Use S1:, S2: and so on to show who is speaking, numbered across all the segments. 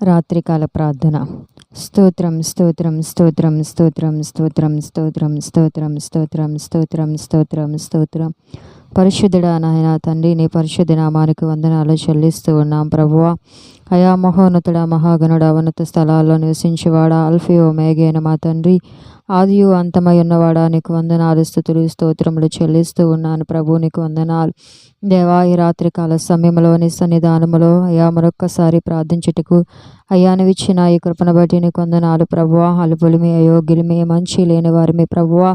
S1: రాత్రికాల ప్రార్థన స్తోత్రం స్తోత్రం స్తోత్రం స్తోత్రం స్తోత్రం స్తోత్రం స్తోత్రం స్తోత్రం స్తోత్రం స్తోత్రం స్తోత్రం పరిశుద్ధుడా నాయన తండ్రి నీ పరిశుద్ధ నామానికి వందనాలు చెల్లిస్తూ ఉన్నాం ప్రభువా అయా మహోన్నతుడ మహాగణుడ ఉన్నత స్థలాల్లో నివసించేవాడా అల్ఫియో మేఘైన మా తండ్రి ఆదియు అంతమై ఉన్నవాడా? నీకు వందనాలు స్థుతులు స్తోత్రములు చెల్లిస్తూ ఉన్నాను. ప్రభు నీకు వందనాలు. దేవా ఈ రాత్రికాల సమయంలోని సన్నిధానములో అయా మరొక్కసారి ప్రార్థించుటకు అయ్యా ఇచ్చిన ఈ కృపను బట్టి నీకు వందనాలు. ప్రభువా అలుపులమి అయోగ్యులమి మంచి లేని వారిమి ప్రభువా.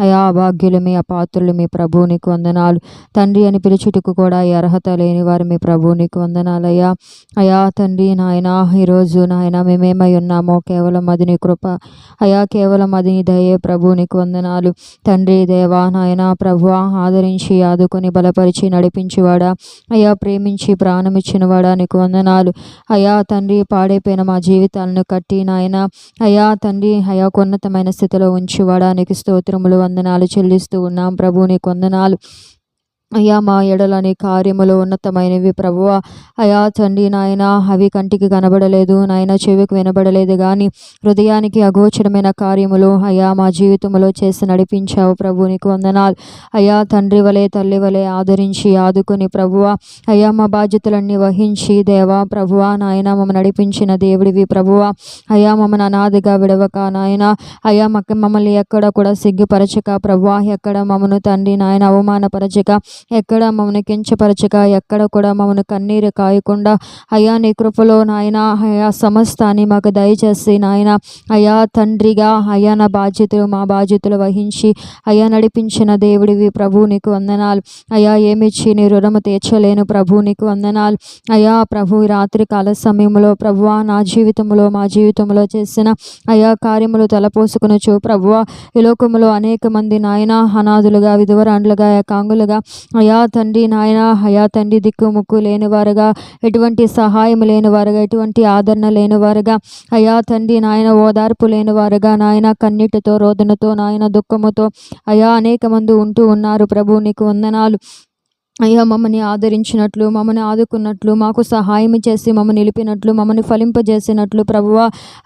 S1: అయా అభాగ్యులమి అపాత్రులమి ప్రభు నీకు వందనాలు. తండ్రి అని పిలుచుటకు కూడా ఈ అర్హత లేని వారిమి ప్రభు నీకు వందనాలు అయ్యా. అయా తండ్రి నాయన ఈరోజు నాయన మేమేమై ఉన్నామో కేవలం అది నీ కృప. అయా కేవలం అది నీ దయే ప్రభు నీకు వందనాలు. తండ్రి దేవా నాయన ప్రభువా ఆదరించి ఆదుకొని బలపరిచి నడిపించేవాడా. అయా ప్రేమించి ప్రాణమిచ్చినవాడా నీకు వందనాలు. అయా తండ్రి పాడైపోయిన మా జీవితాలను కట్టి నాయన. అయా తండ్రి అయా ఉన్నతమైన స్థితిలో ఉంచేవాడా. నీకు స్తోత్రములు వందనాలు చెల్లిస్తూ ఉన్నాం ప్రభు నీకు వందనాలు. అయ్యా మా ఎడలని కార్యములు ఉన్నతమైనవి ప్రభువ. అయా తండ్రి నాయన అవి కంటికి కనబడలేదు నాయన చెవికి వినబడలేదు కానీ హృదయానికి అగోచరమైన కార్యములు అయా మా జీవితంలో చేసి నడిపించావు ప్రభు నీకు వందనాలు. అయా తండ్రి వలె తల్లి వలె ఆదరించి ఆదుకుని ప్రభువ. అయా మా బాధ్యతలన్నీ వహించి దేవా ప్రభువ నాయన మమ్మల్ని నడిపించిన దేవుడివి ప్రభువ. అయా మమ్మల్ని అనాదిగా విడవక నాయన. అయా మమ్మల్ని ఎక్కడ కూడా సిగ్గుపరచక ప్రభువ. ఎక్కడ మమ్మను తండ్రి నాయన అవమానపరచక ఎక్కడ మమ్మల్ని కించపరచక ఎక్కడ కూడా మమ్మల్ని కన్నీరు కాయకుండా అయ్యా నీ కృపలో నాయన అయా సమస్తాన్ని మాకు దయచేసి నాయన అయా తండ్రిగా అయా నా బాధ్యతలు మా బాధ్యతలు వహించి అయా నడిపించిన దేవుడివి ప్రభు నీకు వందనాలు. అయా ఏమిచ్చి నీ రుణము తీర్చలేను ప్రభు నీకు వందనాలు. అయా ప్రభు రాత్రి కాల సమయంలో ప్రభువా నా జీవితంలో మా జీవితంలో చేసిన అయా కార్యములు తలపోసుకునొచ్చు ప్రభువా ఈ లోకములో అనేక మంది నాయన అనాథులుగా విధవరాండ్లుగా ఏకాంగులుగా అయా తండ్రి నాయన అయా తండ్రి దిక్కుముక్కు లేని వారుగా ఎటువంటి సహాయం లేనివారుగా ఎటువంటి ఆదరణ లేనివారుగా అయా తండ్రి నాయన ఓదార్పు లేనివారుగా నాయన కన్నీటితో రోదనతో నాయన దుఃఖముతో అయా అనేక మంది ఉంటూ ఉన్నారు ప్రభు నీకు వందనాలు. అయ్యా మమ్మల్ని ఆదరించినట్లు మమ్మల్ని ఆదుకున్నట్లు మాకు సహాయం చేసి మమ్మల్ని నిలిపినట్లు మమ్మల్ని ఫలింపజేసినట్లు ప్రభువ.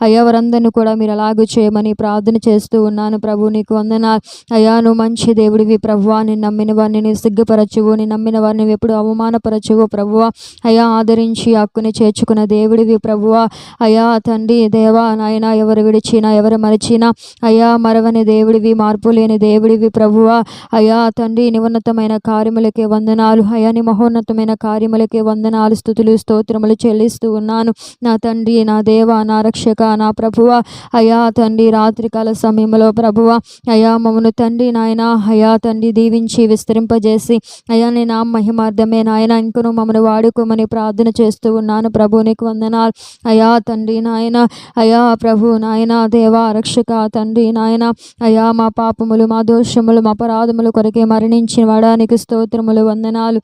S1: అయ్యా వారందరినీ కూడా మీరు అలాగూ చేయమని ప్రార్థన చేస్తూ ఉన్నాను ప్రభు. నీకు వందన. అయ్యా నువ్వు మంచి దేవుడివి ప్రభువ. నేను నమ్మిన వారిని నీవు సిగ్గుపరచువు. నేను నమ్మిన వారిని ఎప్పుడు అవమానపరచువు ప్రభువ. అయ్యా ఆదరించి హక్కుని చేర్చుకున్న దేవుడివి ప్రభువ. అయ్యా తండ్రి దేవా నాయన ఎవరు విడిచినా ఎవరు మరిచినా అయ్యా మరవని దేవుడివి మార్పు లేని దేవుడివి ప్రభువ. అయ్యా తండ్రి నివన్నతమైన కార్యములకే వందన. వందనాలు. హయాని మహోన్నతమైన కార్యములకే వందనాలు స్థుతులు స్తోత్రములు చెల్లిస్తూ ఉన్నాను. నా తండ్రి నా దేవ నా రక్షక నా ప్రభువ. అయా తండ్రి రాత్రికాల సమయంలో ప్రభువ. అయా మమ్మను తండ్రి నాయన. అయా తండ్రి దీవించి విస్తరింపజేసి. అయా నేను నా మహిమార్థమే నాయన. ఇంకను మమ్మను వాడుకోమని ప్రార్థన చేస్తూ ఉన్నాను. ప్రభు నీకు వందనాలు. అయా తండ్రి నాయన. అయా ప్రభు నాయన. దేవా రక్షక తండ్రి నాయన. అయా మా పాపములు మా దోషములు మా అపరాధములు కొరకే మరణించిన వాడానికి స్తోత్రములు వందన వందనాలు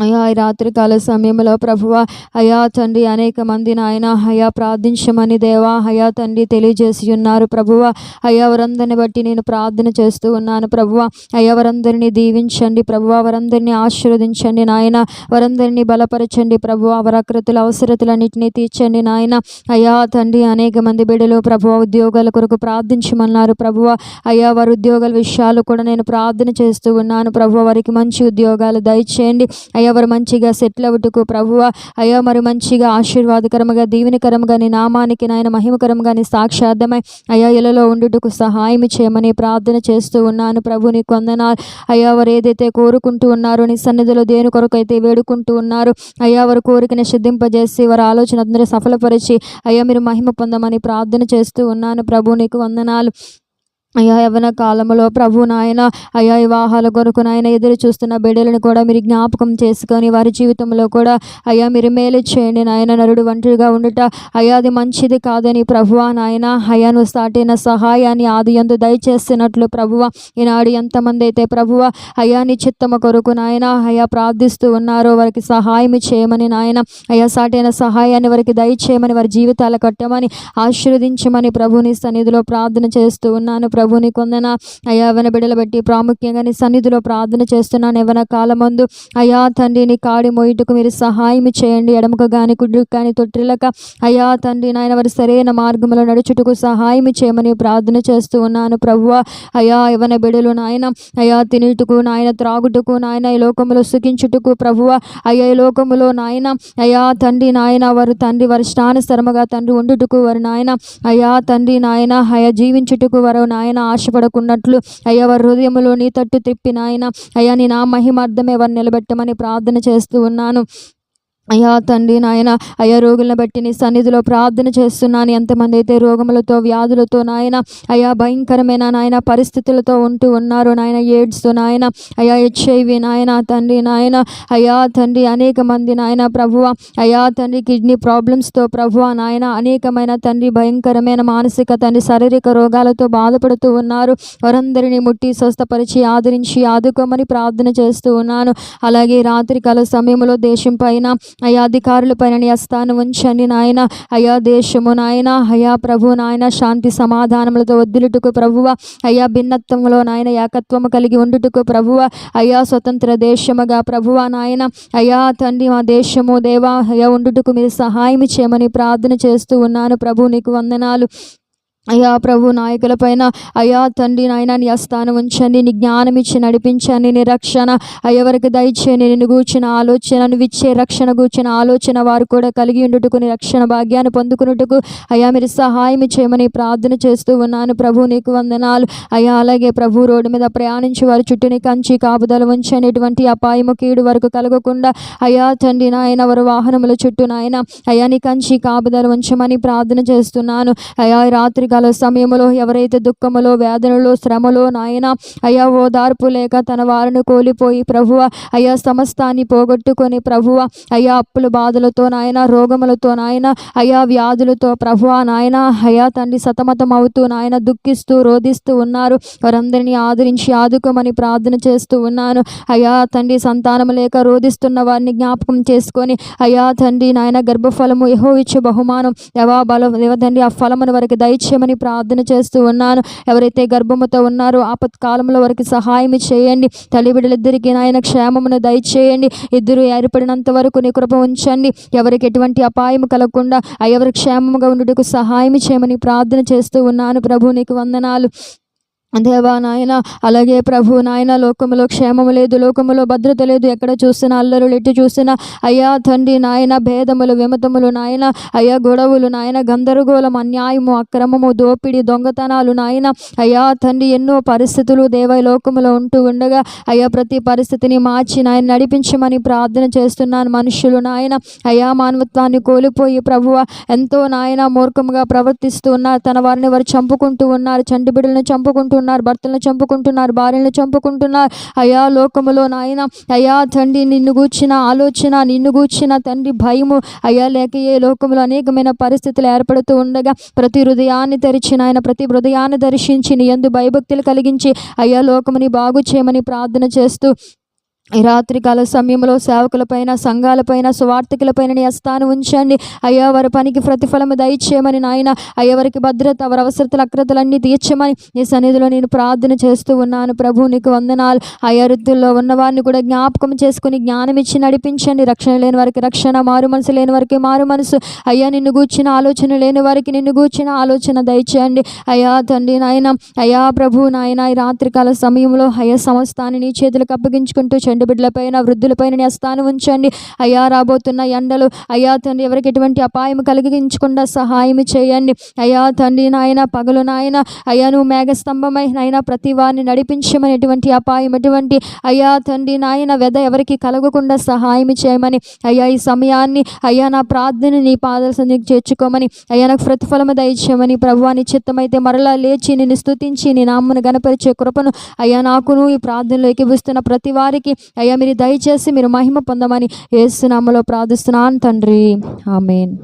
S1: అయ్యా ఈ రాత్రికాల సమయంలో ప్రభువ అయా తండ్రి అనేక మంది నాయన అయా ప్రార్థించమని దేవా అయా తండ్రి తెలియజేసి ఉన్నారు ప్రభువ. అయా వారందరిని బట్టి నేను ప్రార్థన చేస్తూ ఉన్నాను ప్రభువ. అయా వారందరినీ దీవించండి ప్రభువ వారందరినీ ఆశీర్వదించండి నాయన వారందరినీ బలపరచండి ప్రభువ వరకృతుల అవసరతలన్నింటినీ తీర్చండి నాయన. అయా తండ్రి అనేక మంది బిడ్డలు ప్రభువ ఉద్యోగాల కొరకు ప్రార్థించమన్నారు ప్రభువ. అయా వారి ఉద్యోగాల విషయాలు కూడా నేను ప్రార్థన చేస్తూ ఉన్నాను ప్రభువ. వారికి మంచి ఉద్యోగాలు దయచేయండి. అయ్యా వారు మంచిగా సెటిల్ అవ్వటకు ప్రభువ. అయ్యా మరి మంచిగా ఆశీర్వాదకరముగా దీవెనకరముగా నీ నామానికి నాయన మహిమకరంగా నీ సాక్షార్థమై అయ్యా ఇళ్ళలో ఉండుటకు సహాయం చేయమని ప్రార్థన చేస్తూ ఉన్నాను ప్రభు నీ కొందనాలు అయ్యా వారు ఏదైతే కోరుకుంటూ ఉన్నారో నీ సన్నిధిలో దేని కొరకు అయితే వేడుకుంటూ ఉన్నారు అయ్యా వారు కోరికని సిద్ధింపజేసి వారి ఆలోచన అందరూ సఫలపరిచి అయ్యా మీరు మహిమ పొందమని ప్రార్థన చేస్తూ ఉన్నాను ప్రభు నీకు వందనాలు. అయ్యా యవన కాలంలో ప్రభు నాయన అయ్యా వివాహాల కొరకు నాయన ఎదురు చూస్తున్న బిడ్డలను కూడా మీరు జ్ఞాపకం చేసుకొని వారి జీవితంలో కూడా అయ్యా మీరు మేలు చేయండి నాయన నరుడు ఒంటరిగా ఉండుట. అయ్యా అది మంచిది కాదని ప్రభువ నాయన అయ్యాను సాటిన సహాయాన్ని ఆది ఎందు దయచేస్తున్నట్లు ప్రభువ ఈనాడు ఎంతమంది అయితే ప్రభువ అయ్యా నీ చిత్తమ కొరకు నాయన అయ్యా ప్రార్థిస్తూ ఉన్నారో వారికి సహాయం చేయమని నాయన అయ్యా సాటైన సహాయాన్ని వారికి దయచేయమని వారి జీవితాలు కట్టమని ఆశీర్వదించమని ప్రభుని సన్నిధిలో ప్రార్థన చేస్తూ ఉన్నాను ప్రభు నీ కొందన. అయా యవన బిడ్డలు బట్టి ప్రాముఖ్యంగా నీ సన్నిధిలో ప్రార్థన చేస్తున్నాను. యవన కాలమందు అయా తండ్రి నీ కాడి మోయిటకు మీరు సహాయం చేయండి. ఎడమక కానీ కుడి కానీ తొట్టిలక అయా తండ్రి నాయన వారి సరైన మార్గంలో నడుచుటకు సహాయం చేయమని ప్రార్థన చేస్తూ ఉన్నాను. ప్రభువ అయా యవన బిడలు నాయన అయా తినుటకు నాయన త్రాగుటకు నాయన ఈ లోకములో సుఖించుటకు ప్రభువ అయ్యా ఈ లోకములో నాయన అయా తండ్రి నాయన వారు తండ్రి వారి ఇష్టానుసరముగా తండ్రి ఉండుటకు వారు నాయన అయా తండ్రి నాయన అయా జీవించుటకు వారు నాయన ఆశపడకున్నట్లు అయ్యా వారి హృదయంలో నీ తట్టు తిప్పి నాయన అయ్యా నీ నా మహిమార్థమే వారిని నిలబెట్టమని ప్రార్థన చేస్తూ ఉన్నాను. అయ్యా తండ్రి నాయన అయ్యా రోగులను బట్టి నీ సన్నిధిలో ప్రార్థన చేస్తున్నాను. ఎంతమంది అయితే రోగములతో వ్యాధులతో నాయన అయ్యా భయంకరమైన నాయన పరిస్థితులతో ఉంటూ ఉన్నారు నాయన ఎయిడ్స్తో నాయన అయ్యా హెచ్ఐవి నాయన తండ్రి నాయన అయ్యా తండ్రి అనేక మంది నాయన ప్రభువ అయ్యా తండ్రి కిడ్నీ ప్రాబ్లమ్స్తో ప్రభువ నాయన అనేకమైన తండ్రి భయంకరమైన మానసిక తండ్రి శారీరక రోగాలతో బాధపడుతూ ఉన్నారు. వారందరినీ ముట్టి స్వస్థపరిచి ఆదరించి ఆదుకోమని ప్రార్థన చేస్తూ ఉన్నాను. అలాగే రాత్రికాల సమయంలో దేశం పైన అయా అధికారుల పైన నీ అస్థానం ఉంచండి నాయన. అయా దేశము నాయన. అయా ప్రభు నాయన శాంతి సమాధానములతో వద్దులుటకు ప్రభువ. అయా భిన్నత్వంలో నాయన ఏకత్వము కలిగి ఉండుటకు ప్రభువ. అయా స్వతంత్ర దేశముగా ప్రభువ నాయన. అయా తండ్రి మా దేశము దేవా అయా ఉండుటకు మీరు సహాయం చేయమని ప్రార్థన చేస్తూ ఉన్నాను. ప్రభు నీకు వందనాలు. అయ్యా ప్రభు నాయకుల పైన అయ్యా తండ్రి నాయన నీ అస్థానం ఉంచండి నీ జ్ఞానం ఇచ్చి నడిపించండి నీ రక్షణ. అయ్యవరికి దయచేయండి నిన్ను గూర్చిన ఆలోచన నువ్వు ఇచ్చే రక్షణ గూర్చిన ఆలోచన వారు కూడా కలిగి ఉండుటకు నీ రక్షణ భాగ్యాన్ని పొందుకున్నట్టుకు అయ్యా మీరు సహాయం చేయమని ప్రార్థన చేస్తూ ఉన్నాను ప్రభు నీకు వందనాలు. అయ్యా అలాగే ప్రభు రోడ్డు మీద ప్రయాణించి వారి చుట్టూని కంచి కాపుదల ఉంచండి. ఎటువంటి అపాయము కీడు వరకు కలగకుండా అయ్యా తండ్రి నాయన వారు వాహనముల చుట్టూ నాయన అయ్యా నీ కంచి కాపుదల ఉంచమని ప్రార్థన చేస్తున్నాను. అయ్యా రాత్రి కష్టకాల సమయంలో ఎవరైతే దుఃఖములో వేదనలో శ్రమలో నాయన అయ్యా ఓదార్పు లేక తన వారిని కోల్పోయి ప్రభువ అయ్యా సమస్తాన్ని పోగొట్టుకొని ప్రభువ అయ్యా అప్పుల బాధలతో నాయన రోగములతో నాయన అయ్యా వ్యాధులతో ప్రభువ నాయన అయ్యా తండ్రి సతమతం అవుతూ నాయన దుఃఖిస్తూ రోధిస్తూ ఉన్నారు. వారందరినీ ఆదరించి ఆదుకోమని ప్రార్థన చేస్తూ ఉన్నాను. అయ్యా తండ్రి సంతానం లేక రోధిస్తున్న వారిని జ్ఞాపకం చేసుకొని అయ్యా తండ్రి నాయన గర్భఫలము యహో ఇచ్చే బహుమానం యవా బలం దేవతండ్రి ఆ ఫలమును వారికి దయచేయమని ప్రార్థన చేస్తూ ఉన్నాను. ఎవరైతే గర్భముతో ఉన్నారో ఆపత్కాలంలో వారికి సహాయం చేయండి. తల్లి బిడ్డలిద్దరికీ నాయన క్షేమమును దయచేయండి. ఇద్దరు ఏర్పడినంత వరకు నీ కృప ఉంచండి. ఎవరికి ఎటువంటి అపాయం కలగకుండా ఎవరి క్షేమముగా ఉండుటకు సహాయం చేయమని ప్రార్థన చేస్తూ ఉన్నాను. ప్రభు నీకు వందనాలు. దేవా నాయన అలాగే ప్రభు నాయన లోకములో క్షేమము లేదు లోకములో భద్రత లేదు ఎక్కడ చూసినా అల్లరులు ఎట్టి చూసినా అయ్యా తండ్రి నాయన భేదములు విమతములు నాయన అయ్యా గొడవలు నాయన గందరగోళం అన్యాయము అక్రమము దోపిడి దొంగతనాలు నాయన అయ్యా తండ్రి ఎన్నో పరిస్థితులు దేవ లోకములో ఉంటూ ఉండగా అయ్యా ప్రతి పరిస్థితిని మార్చి నాయన నడిపించమని ప్రార్థన చేస్తున్నాను మనుషులు నాయన అయ్యా మానవత్వాన్ని కోల్పోయి ప్రభువ ఎంతో నాయన మూర్ఖముగా ప్రవర్తిస్తూ ఉన్నారు తన వారిని వారు చంపుకుంటూ ఉన్నారు చంటి బిడ్డలను చంపుకుంటూ చంపుకుంటున్నారు భర్తలను చంపుకుంటున్నారు భార్యలను చంపుకుంటున్నారు. అయా లోకములో నాయన అయా తండ్రి నిన్ను గూర్చిన ఆలోచన నిన్ను గూర్చిన తండ్రి భయము అయ్యా లేక ఏ లోకంలో అనేకమైన పరిస్థితులు ఏర్పడుతూ ఉండగా ప్రతి హృదయాన్ని తెరిచిన ఆయన ప్రతి హృదయాన్ని దర్శించి నీ ఎందు భయభక్తులు కలిగించి అయ్యా లోకముని బాగు చేయమని ప్రార్థన చేస్తూ ఈ రాత్రికాల సమయంలో సేవకులపైన సంఘాలపైన సువార్థికులపైన నీ అస్థానం ఉంచండి. అయ్యా వారి పనికి ప్రతిఫలము దయచేయమని నాయన. అయ్యా వారికి భద్రత వారి అవసరతలు అక్రతలన్నీ తీర్చమని నీ సన్నిధిలో నేను ప్రార్థన చేస్తూ ఉన్నాను. ప్రభు నీకు వందనాలు. అయ్యా వృద్ధుల్లో ఉన్నవారిని కూడా జ్ఞాపకం చేసుకుని జ్ఞానం ఇచ్చి నడిపించండి. రక్షణ లేని వారికి రక్షణ మారు మనసు లేని వారికి మారు మనసు. అయ్యా నిన్ను గూర్చిన ఆలోచన లేని వారికి నిన్ను గూర్చిన ఆలోచన దయచేయండి. అయ్యా తండ్రి నాయన. అయ్యా ప్రభు నాయన ఈ రాత్రికాల సమయంలో అయ్యా సమస్తాన్ని నీ చేతులకు అప్పగించుకుంటూ చెండు బిడ్డలపైన వృద్ధులపైన నీ స్థానం ఉంచండి. అయ్యా రాబోతున్న ఎండలు అయ్యా తండ్రి ఎవరికి ఎటువంటి అపాయం కలిగించకుండా సహాయం చేయండి. అయ్యా తండ్రి నాయన పగలు నాయన అయ్యా నువ్వు మేఘస్తంభమై నాయన ప్రతి వారిని నడిపించమని ఎటువంటి అపాయం ఎటువంటి అయ్యా తండ్రి నాయన వెద ఎవరికి కలగకుండా సహాయం చేయమని. అయ్యా ఈ సమయాన్ని అయ్యా నా ప్రార్థన నీ పాదాల సన్నిధికి చేర్చుకోమని. అయ్యా నాకు ప్రతిఫలము దయచేయమని. ప్రభువాని చిత్తమైతే మరలా లేచి నిన్ను స్తుతించి నీ నామ్మను గనపరిచే కృపను అయ్యా నాకును ఈ ప్రార్థనలో ఎక్కిపిస్తున్న ప్రతి వారికి అయ్యా మీరు దయచేసి మీరు మహిమ పొందమని ఏసునామలో ప్రార్థిస్తున్నాను తండ్రి. ఆమెన్.